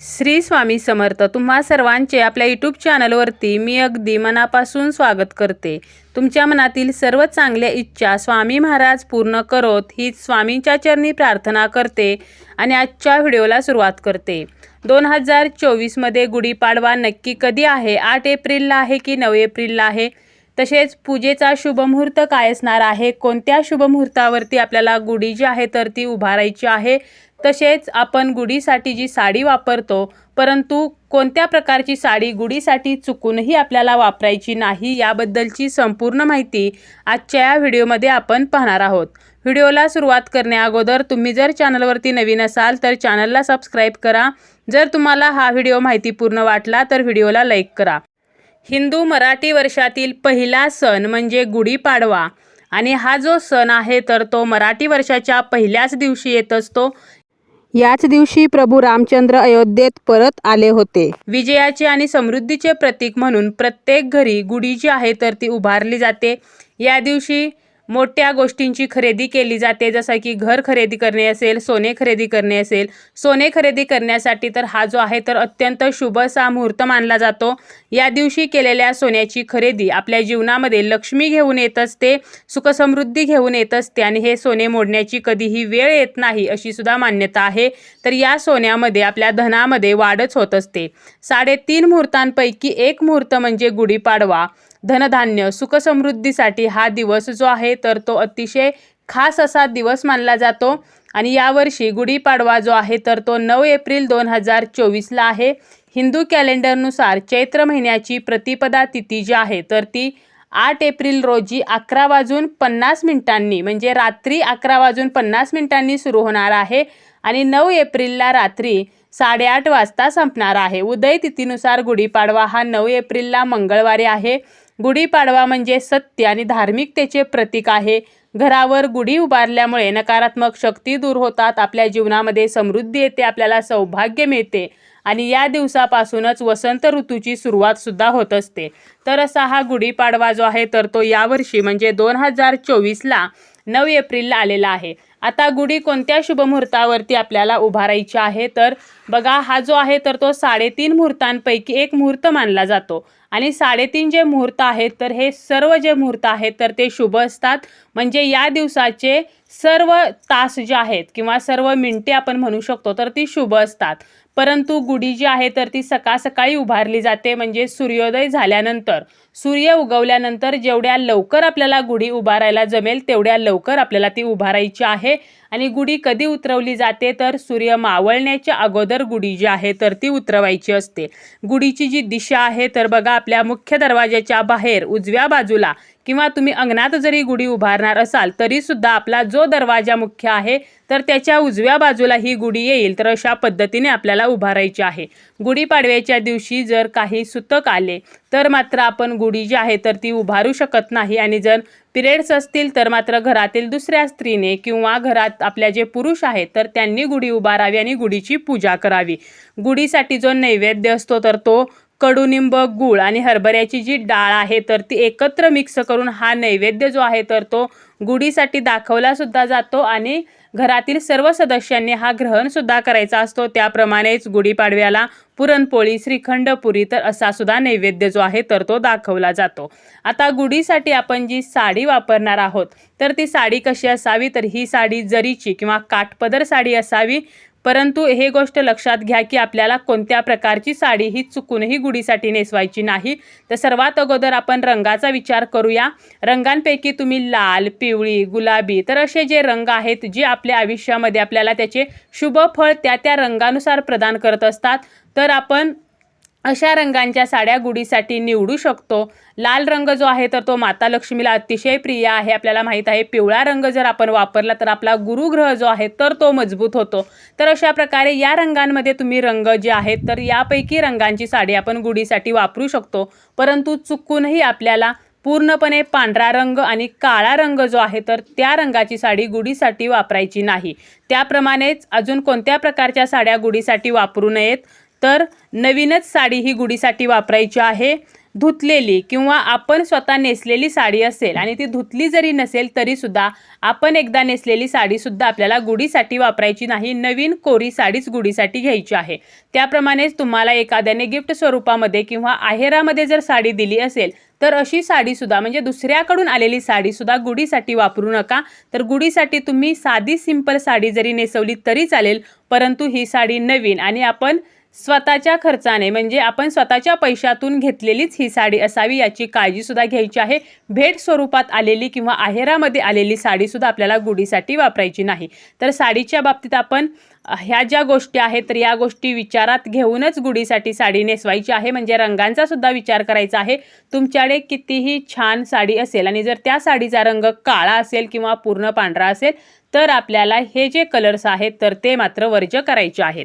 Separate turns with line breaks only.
श्री स्वामी समर्थ तुम्हा सर्वांचे आपल्या यूट्यूब चॅनलवरती मी अगदी मनापासून स्वागत करते. तुमच्या मनातील सर्व चांगल्या इच्छा स्वामी महाराज पूर्ण करोत ही स्वामींच्या चरणी प्रार्थना करते आणि आजच्या व्हिडिओला सुरुवात करते. दोन हजार चोवीसमध्ये गुढीपाडवा नक्की कधी आहे? आठ एप्रिलला आहे की नऊ एप्रिलला आहे? तसेच पूजेचा शुभमुहूर्त काय असणार आहे? कोणत्या शुभमुहूर्तावरती आपल्याला गुढी जी आहे तर ती उभारायची आहे? तसेच आपण गुढीसाठी जी साडी वापरतो परंतु कोणत्या प्रकारची साडी गुढीसाठी चुकूनही आपल्याला वापरायची नाही याबद्दलची संपूर्ण माहिती आजच्या या व्हिडिओमध्ये आपण पाहणार आहोत. व्हिडिओला सुरुवात करण्याअगोदर तुम्ही जर चॅनलवरती नवीन असाल तर चॅनलला सबस्क्राईब करा. जर तुम्हाला हा व्हिडिओ माहितीपूर्ण वाटला तर व्हिडिओला लाईक करा. हिंदू मराठी वर्षातील पहिला सण म्हणजे गुढीपाडवा आणि हा जो सण आहे तर तो मराठी वर्षाच्या पहिल्याच दिवशी येत असतो.
याच दिवशी प्रभू रामचंद्र अयोध्येत परत आले होते.
विजयाचे आणि समृद्धीचे प्रतीक म्हणून प्रत्येक घरी गुढी जी आहे तर ती उभारली जाते. या दिवशी मोठ्या गोष्टींची खरेदी केली जाते. जसं की घर खरेदी करणे असेल सोने खरेदी करणे असेल. सोने खरेदी करण्यासाठी तर हा जो आहे तर अत्यंत शुभ असा मुहूर्त मानला जातो. या दिवशी केलेल्या सोन्याची खरेदी आपल्या जीवनामध्ये लक्ष्मी घेऊन येत असते सुखसमृद्धी घेऊन येत असते आणि हे सोने मोडण्याची कधीही वेळ येत नाही अशी सुद्धा मान्यता आहे. तर या सोन्यामध्ये आपल्या धनामध्ये वाढच होत असते. साडेतीन मुहूर्तांपैकी एक मुहूर्त म्हणजे गुढीपाडवा. धनधान्य सुखसमृद्धीसाठी हा दिवस जो आहे तर तो अतिशय खास असा दिवस मानला जातो. आणि यावर्षी गुढीपाडवा जो आहे तर तो नऊ एप्रिल दोन हजार चोवीसला आहे. हिंदू कॅलेंडरनुसार चैत्र महिन्याची प्रतिपदा तिथी जी आहे तर ती आठ एप्रिल रोजी अकरा वाजून पन्नास मिनिटांनी म्हणजे रात्री अकरा वाजून पन्नास मिनिटांनी सुरू होणार आहे. आणि नऊ एप्रिलला रात्री साडेआठ वाजता संपणार आहे. उदय तिथीनुसार गुढीपाडवा हा नऊ एप्रिलला मंगळवारी आहे. गुढीपाडवा म्हणजे सत्य आणि धार्मिकतेचे प्रतीक आहे. घरावर गुढी उभारल्यामुळे नकारात्मक शक्ती दूर होतात आपल्या जीवनामध्ये समृद्धी येते आपल्याला सौभाग्य मिळते आणि या दिवसापासूनच वसंत ऋतूची सुरुवातसुद्धा होत असते. तर असा हा गुढीपाडवा जो आहे तर तो यावर्षी म्हणजे दोन हजार चोवीसला नऊ एप्रिलला आलेला आहे. आता गुढी कोणत्या शुभमुहूर्तावरती आपल्याला उभारायची आहे? तर बघा हा जो आहे तर तो साडेतीन मुहूर्तांपैकी एक मुहूर्त मानला जातो. आणि साडेतीन जे मुहूर्त आहेत तर हे सर्व जे मुहूर्त आहेत तर ते शुभ असतात. म्हणजे या दिवसाचे सर्व तास जे आहेत किंवा सर्व मिनटे आपण म्हणू शकतो तर ती शुभ असतात. परंतु गुढी जी आहे तर ती सकाळ सकाळी उभारली जाते म्हणजे सूर्योदय झाल्यानंतर. सूर्य उगवल्यानंतर जेवढ्या लवकर आपल्याला गुढी उभारायला जमेल तेवढ्या लवकर आपल्याला ती उभारायची आहे. आणि गुढी कधी उतरवली जाते? तर सूर्य मावळण्याच्या अगोदर गुढी जी आहे तर ती उतरवायची असते. गुढीची जी दिशा आहे तर बघा आपल्या मुख्य दरवाजाच्या बाहेर उजव्या बाजूला. किंवा तुम्ही अंगणात जरी गुढी उभारणार असाल तरीसुद्धा आपला जो दरवाजा मुख्य आहे तर त्याच्या उजव्या बाजूला ही गुढी येईल तर अशा पद्धतीने आपल्याला उभारायची आहे. गुढीपाडव्याच्या दिवशी जर काही सुतक आले तर मात्र आपण गुढी जी आहे तर ती उभारू शकत नाही आणि जर पिरियड्स असतील तर मात्र घरातील दुसऱ्या स्त्रीने किंवा घरात आपल्या जे पुरुष आहेत तर त्यांनी गुढी उभारावी आणि गुढीची पूजा करावी. गुढीसाठी जो नैवेद्य असतो तर तो कडुनिंब गूळ आणि हरभऱ्याची जी डाळ आहे तर ती एकत्र मिक्स करून हा नैवेद्य जो आहे तर तो गुढीसाठी दाखवला सुद्धा जातो आणि घरातील सर्व सदस्यांनी हा ग्रहण सुद्धा करायचा असतो. त्याप्रमाणेच गुढीपाडव्याला पुरणपोळी श्रीखंड पुरी तर असा सुद्धा नैवेद्य जो आहे तर तो दाखवला जातो. आता गुढीसाठी आपण जी साडी वापरणार आहोत तर ती साडी कशी असावी? तर ही साडी जरीची किंवा काठपदर साडी असावी परंतु हे गोष्ट लक्षात घ्या की आपल्याला कोणत्या प्रकारची साडी ही चुकूनही गुढीसाठी नेसवायची नाही. तर सर्वात अगोदर आपण रंगाचा विचार करूया. रंगांपैकी तुम्ही लाल पिवळी गुलाबी तर असे जे रंग आहेत जे आपल्या आयुष्यामध्ये आपल्याला त्याचे शुभ फळ त्या त्या रंगानुसार प्रदान करत असतात. तर आपण अशा रंगांच्या साड्या गुढीसाठी निवडू शकतो. लाल रंग जो आहे तर तो माता लक्ष्मीला अतिशय प्रिय आहे. आपल्याला माहीत आहे पिवळा रंग जर आपण वापरला तर आपला गुरुग्रह जो आहे तर तो मजबूत होतो. तर अशा प्रकारे या रंगांमध्ये तुम्ही रंग जे आहेत तर यापैकी रंगांची साडी आपण गुढीसाठी वापरू शकतो. परंतु चुकूनही आपल्याला पूर्णपणे पांढरा रंग आणि काळा रंग जो आहे तर त्या रंगाची साडी गुढीसाठी वापरायची नाही. त्याप्रमाणेच अजून कोणत्या प्रकारच्या साड्या गुढीसाठी वापरू नयेत? तर नवीनच साडी ही गुढीसाठी वापरायची आहे. धुतलेली किंवा आपण स्वतः नेसलेली साडी असेल आणि ती धुतली जरी नसेल तरीसुद्धा आपण एकदा नेसलेली साडीसुद्धा आपल्याला गुढीसाठी वापरायची नाही नवीन कोरी साडीच गुढीसाठी घ्यायची आहे. त्याप्रमाणेच तुम्हाला एखाद्याने गिफ्ट स्वरूपामध्ये किंवा आहेरामध्ये जर साडी दिली असेल तर अशी साडीसुद्धा म्हणजे दुसऱ्याकडून आलेली साडीसुद्धा गुढीसाठी वापरू नका. तर गुढीसाठी तुम्ही साधी सिंपल साडी जरी नेसवली तरी चालेल परंतु ही साडी नवीन आणि आपण स्वतःच्या खर्चाने म्हणजे आपण स्वतःच्या पैशातून घेतलेलीच ही साडी असावी याची काळजीसुद्धा घ्यायची आहे. भेट स्वरूपात आलेली किंवा आहेरामध्ये आलेली साडीसुद्धा आपल्याला गुढीसाठी वापरायची नाही. तर साडीच्या बाबतीत आपण ह्या ज्या गोष्टी आहेत तर या गोष्टी विचारात घेऊनच गुढीसाठी साडी नेसवायची आहे. म्हणजे रंगांचा सुद्धा विचार करायचा आहे. तुमच्याकडे कितीही छान साडी असेल आणि जर त्या साडीचा रंग काळा असेल किंवा पूर्ण पांढरा असेल तर आपल्याला हे जे कलर्स आहेत तर ते मात्र वर्ज करायचे आहेत.